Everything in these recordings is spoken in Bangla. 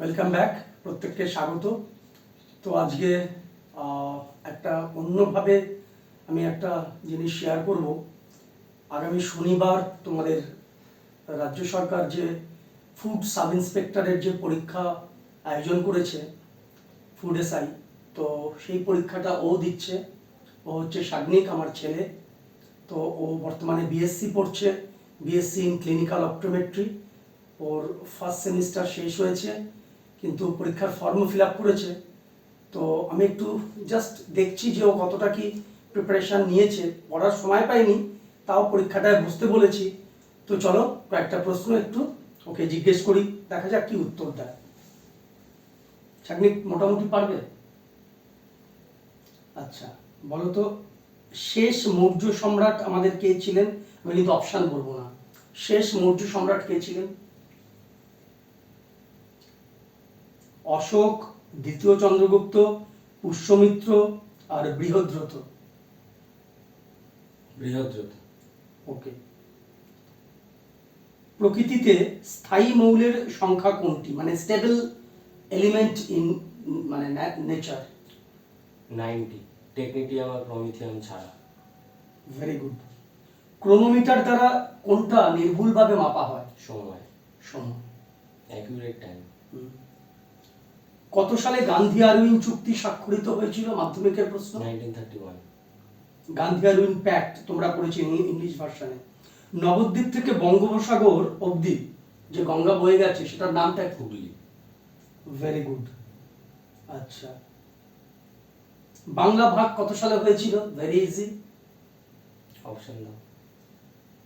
ওয়েলকাম ব্যাক প্রত্যেককে স্বাগত। তো আজকে একটা অন্যভাবে আমি একটা জিনিস শেয়ার করব। আগামী শনিবার তোমাদের রাজ্য সরকার যে ফুড সাব ইন্সপেক্টরের যে পরীক্ষা আয়োজন করেছে ফুড এসআই তো সেই পরীক্ষাটা ও দিচ্ছে। ও হচ্ছে সাগ্নিক, আমার ছেলে। তো ও বর্তমানে বিএসসি পড়ছে বিএসসি ইন ক্লিনিক্যাল অপটোমেট্রি ওর ফার্স্ট সেমিস্টার শেষ হয়েছে। কিন্তু পরীক্ষার ফর্ম ফিল আপ করেছে। তো আমি একটু জাস্ট দেখছি যে ও কতটা কি প্রিপারেশান নিয়েছে। পড়ার সময় পাইনি, তাও পরীক্ষাটায় বুঝতে বলেছি। তো চলো কয়েকটা প্রশ্ন একটু ওকে জিজ্ঞেস করি, দেখা যাক কি উত্তর দেয়। মোটামুটি পারবে? আচ্ছা বলো তো, শেষ মৌর্য সম্রাট আমাদের কে ছিলেন? আমি কিন্তু অপশান বলব না। শেষ মৌর্য সম্রাট কে ছিলেন? অশোক দ্বিতীয় চন্দ্রগুপ্ত পুষ্যমিত্র আর বৃহদ্রথ। বৃহদ্রথ। ওকে। প্রকৃতিতে স্থায়ী মৌলের সংখ্যা কোনটি? মানে স্টেবল এলিমেন্ট ইন মানে নেচার নাইনটি। টেকনিটিয়াম আর প্রমিথিয়াম ছাড়া। ভেরি গুড ক্রোনোমিটার দ্বারা কোনটা নির্ভুলভাবে মাপা হয়? সময়। সময়। অ্যাকুরেট টাইম হুম। কত সালে গান্ধী আরউইন চুক্তি স্বাক্ষরিত হয়েছিল? মাধ্যমিকের প্রশ্ন। গান্ধী আরউইন প্যাক্ট তোমরা পড়েছো ইংলিশ ভার্সনে। নবদ্বীপ থেকে বঙ্গোপসাগর অবধি যে গঙ্গা বয়ে গেছে সেটার নামটা হুগলি। ভেরি গুড আচ্ছা। বাংলা ভাগ কত সালে হয়েছিল? ভেরি ইজি অপশন দাও।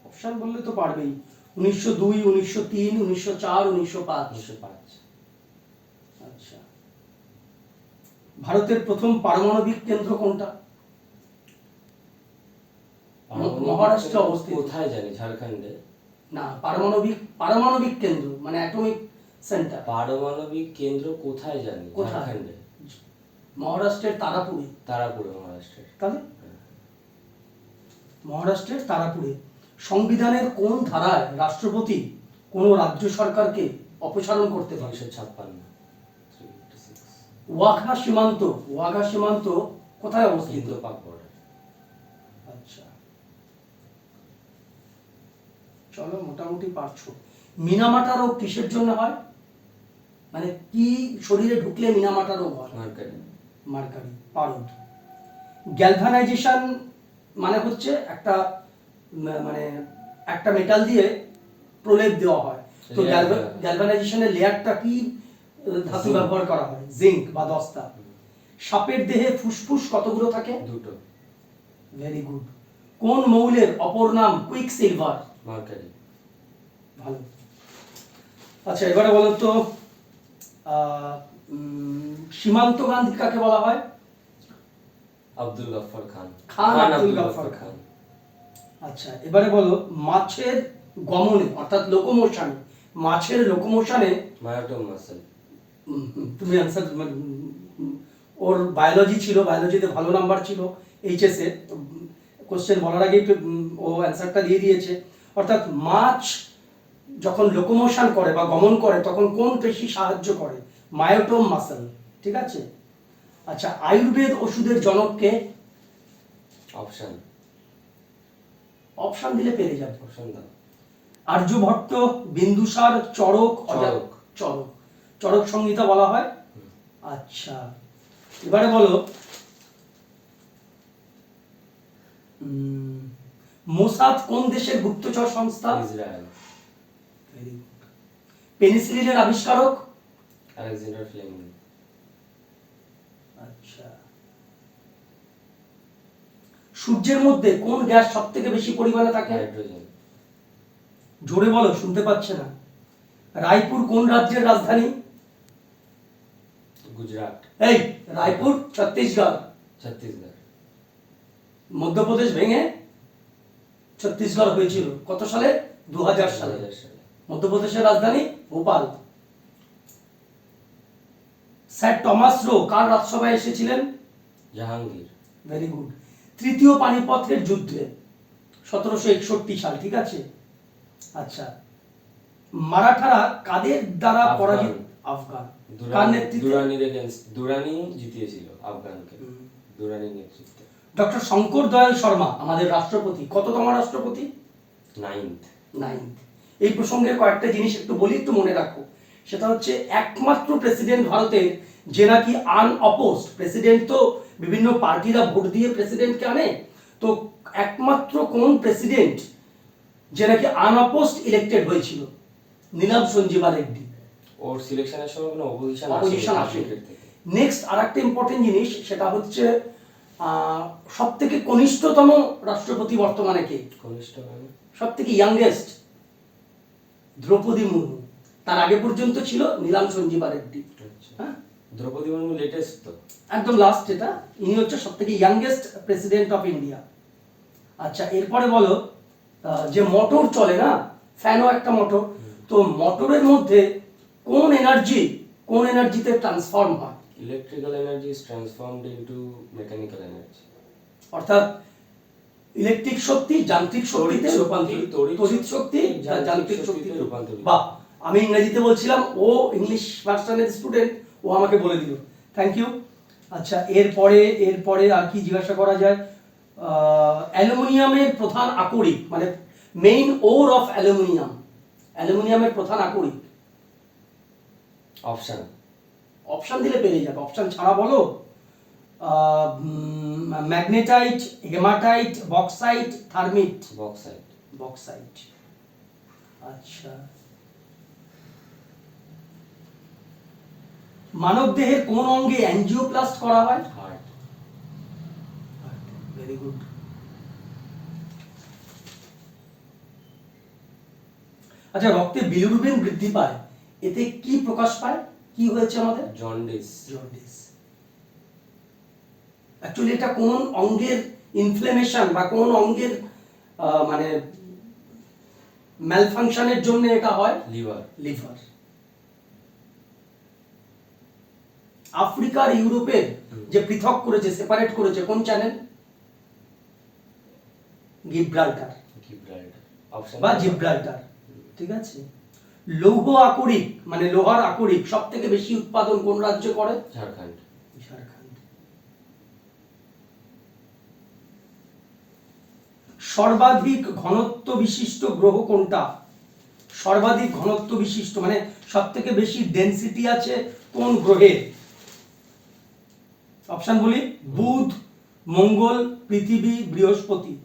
অপশন বললে তো পারবেই। উনিশশো দুই উনিশশো তিন উনিশশো চার উনিশশো পাঁচ। উনিশশো পাঁচ। আচ্ছা। ভারতের প্রথম পারমাণবিক কেন্দ্র কোনটা? মহারাষ্ট্রে অবস্থিত। কোথায় জানি ঝাড়খণ্ডে? না পারমাণবিক পারমাণবিক কেন্দ্র মানে অ্যাটমিক সেন্টার। পারমাণবিক কেন্দ্র কোথায় জানি কোথায়? ঝাড়খণ্ডে। মহারাষ্ট্রের তারাপুরে। তারাপুরে মহারাষ্ট্রের। তাহলে? মহারাষ্ট্রের তারাপুরে। সংবিধানের কোন ধারায় রাষ্ট্রপতি কোন রাজ্য সরকারকে অপসারণ করতে পারে তিনশো ছাপ্পান্ন। ওয়াঘা সীমান্ত ওয়াঘা সীমান্ত কোথায় অবস্থিত? পাক বর্ডার আচ্ছা। চলো মোটামুটি পারছ। মিনামাটা রোগ কিসের জন্য হয়? মানে কি শরীরে ঢুকলে মিনামাটা রোগ হয়? মার্কেটে মার্কারি পারদ। গ্যালভানাইজেশন মানে হচ্ছে একটা মানে একটা মেটাল দিয়ে প্রলেপ দেওয়া হয়। তো গ্যালভানাইজেশনের লেয়ারটা কি? ধাতু ব্যবহার করা হয় জিঙ্ক বা দস্তা। সাপের দেহে ফুসফুস কতগুলো থাকে? দুটো। ভেরি গুড কোন মৌলের অপর নাম কুইক সিলভার মার্কারি। ভালো। আচ্ছা এবারে বলো তো সীমান্ত গান্ধী কাকে বলা হয়? আব্দুল গফফর খান। খান আব্দুল গফফর খান। আচ্ছা এবারে বলো মাছের গমনে অর্থাৎ লোকোমোশনে মাছের লোকোমোশনে মায়োটম মাসেল। উম, হুম, তুমি অ্যান্সার ওর বায়োলজি ছিল বায়োলজিতে ভালো নাম্বার ছিল এইচএসে কোশ্চেন বলার আগেই ও অ্যান্সারটা দিয়ে দিয়েছে। অর্থাৎ মাছ যখন লোকোমোশন করে বা গমন করে তখন কোন পেশি সাহায্য করে? মায়োটোম মাসেল ঠিক আছে? আচ্ছা আয়ুর্বেদ ওষুধের জনককে অপশন অপশন দিলে পেরে যাবে। অপশন দাও। আর্যভট্ট বিন্দুসার চরক চরক। চরক চরক সংহিতা বলা হয়। আচ্ছা এবারে বলো। মোসাদ কোন দেশের গুপ্তচর সংস্থা? ইসরায়েল। পেনিসিলিনের আবিষ্কারক? Alexander Fleming. আচ্ছা। সূর্যের মধ্যে কোন গ্যাস সব থেকে বেশি পরিমাণে থাকে? হাইড্রোজেন। জোরে বলো শুনতে পাচ্ছে না। রায়পুর কোন রাজ্যের রাজধানী? গুজরাট। এই রায়পুর ছত্তিশগড়। ছত্তিশগড়। মধ্যপ্রদেশ ভেঙে ছত্তিশগড় হয়েছিল। কত সালে? দু হাজার সালে। 2000 সালে। মধ্যপ্রদেশের রাজধানী ভোপাল। স্যার টমাস রো কার রাজসভায় এসেছিলেন? জাহাঙ্গীর। ভেরি গুড তৃতীয় পানিপথের যুদ্ধে সতেরোশো একষট্টি সাল ঠিক আছে? আচ্ছা। মারাঠারা কাদের দ্বারা। পরাজিত আফগান। কার নেতৃত্বে? দুরানির দুরানি জিতিয়েছিল আফগানকে। দুরানির নেতৃত্বে। ডক্টর শঙ্কর দয়াল শর্মা আমাদের রাষ্ট্রপতি কততম রাষ্ট্রপতি? নাইনথ নাইন্থ এই প্রসঙ্গে কয়েকটা জিনিস একটু বলি একটু মনে রাখো। সেটা হচ্ছে একমাত্র প্রেসিডেন্ট ভারতের যে নাকি আনঅপোজড প্রেসিডেন্ট তো বিভিন্ন পার্টিরা ভোট দিয়ে প্রেসিডেন্টকে আনে তো একমাত্র কোন প্রেসিডেন্ট যে নাকি আনঅপোজড ইলেক্টেড হয়েছিল? নীলাম সঞ্জীবা রেড্ডি ওর সিলেকশনের সময় কোনো অপোজিশন অপোজিশন আসে নেক্সট আর একটা ইম্পর্টেন্ট জিনিস সেটা হচ্ছে সব থেকে কনিষ্ঠতম রাষ্ট্রপতি বর্তমানে কে? কনিষ্ঠ সব থেকে ইয়াংগেস্ট দ্রৌপদী মুর্মু। তার আগে পর্যন্ত ছিল নীলাম সঞ্জীবা রেড্ডি। আচ্ছা। হ্যাঁ? দ্রৌপদী মুর্মু লেটেস্ট তো। একদম লাস্ট এটা। ইনি হচ্ছে সব থেকে ইয়াংগেস্ট প্রেসিডেন্ট অফ ইন্ডিয়া আচ্ছা এরপরে বলো যে মোটর চলে না ফ্যানও একটা মোটর তো মোটরের মধ্যে কোন এনার্জি কোন এনার্জিতে ট্রান্সফর্ম হয়? Electrical energy is transformed into mechanical energy অর্থাৎ ইলেকট্রিক শক্তি যান্ত্রিক শক্তিতে রূপান্তরিত তড়িৎ শক্তি যান্ত্রিক শক্তিতে রূপান্তরিত। বাহ আমি ইংরেজিতে বলছিলাম ও ইংলিশ ভার্সনের স্টুডেন্ট ও আমাকে বলে দিল। থ্যাংক ইউ আচ্ছা এরপরে এরপরে আর কি জিজ্ঞাসা করা যায়? অ্যালুমিনিয়ামের প্রধান আকরিক মানে মেইন ওর অফ অ্যালুমিনিয়াম। অ্যালুমিনিয়ামের প্রধান আকরিক। অপশন অপশন দিলে পেরে যাবে। অপশন ছাড়া বলো। Magnetite hematite bauxite thermite bauxite bauxite আচ্ছা। মানব দেহের কোন অঙ্গে অ্যাঞ্জিওপ্লাস্ট করা হয়? হার্ট ভেরি গুড আচ্ছা রক্তে বিলিরুবিন বৃদ্ধি পায়। এতে কি প্রকাশ পায়? কি হয়েছে আমাদের? জন্ডিস জন্ডিস অ্যাকচুয়ালি এটা কোন অঙ্গের ইনফ্লেমেশন বা কোন অঙ্গের মানে ম্যালফাংশনের জন্য এটা হয়? লিভার লিভার আফ্রিকার ইউরোপের যে পৃথক করেছে সেপারেট করেছে কোন চ্যানেল গিব্রাল্টার গিব্রাল্টার অপশন বা জিব্রাল্টার ঠিক আছে? লৌহ আকরিক মানে লোহার আকরিক সব থেকে বেশি উৎপাদন কোন রাজ্য করে? ঝাড়খণ্ড। ঝাড়খণ্ড। সর্বাধিক ঘনত্ব বিশিষ্ট গ্রহ কোনটা? সর্বাধিক ঘনত্ব বিশিষ্ট মানে সব থেকে বেশি ডেনসিটি আছে কোন গ্রহে? অপশন বলি বুধ মঙ্গল পৃথিবী বৃহস্পতি।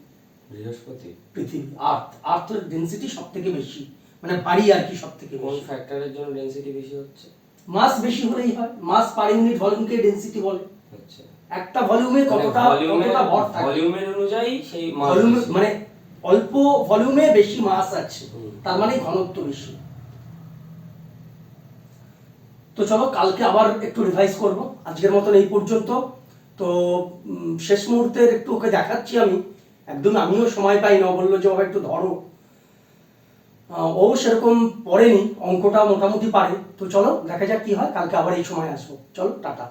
বৃহস্পতি। পৃথিবী আর্থ। আর্থের ডেনসিটি সব থেকে বেশি। মানে পারি আর কি সব থেকে কোন ফ্যাক্টরের জন্য ডেনসিটি বেশি হচ্ছে? মাস বেশি হলেই হয়। মাস পার ইউনিট ভলিউমকে ডেনসিটি বলে। আচ্ছা। একটা ভলিউমে কতটা কতটা ভর থাকে? ভলিউমের অনুযায়ী সেই ভলিউম মানে অল্প ভলিউমে বেশি মাস আছে। তার মানে ঘনত্ব বেশি। তো চলো কালকে আবার একটু রিভাইজ করব। আজকের মতন এই পর্যন্ত। তো শেষ মুহূর্তের একটু ওকে দেখাচ্ছি আমি। একদম আমিও সময় পাই না। বলল যে বাবা একটু ধরো। ও সেরকম পড়েনি, অঙ্কটা মোটামুটি পারে। তো চলো, দেখা যাক কি হয়, কালকে আবার এই সময় আসব। চলো, টাটা।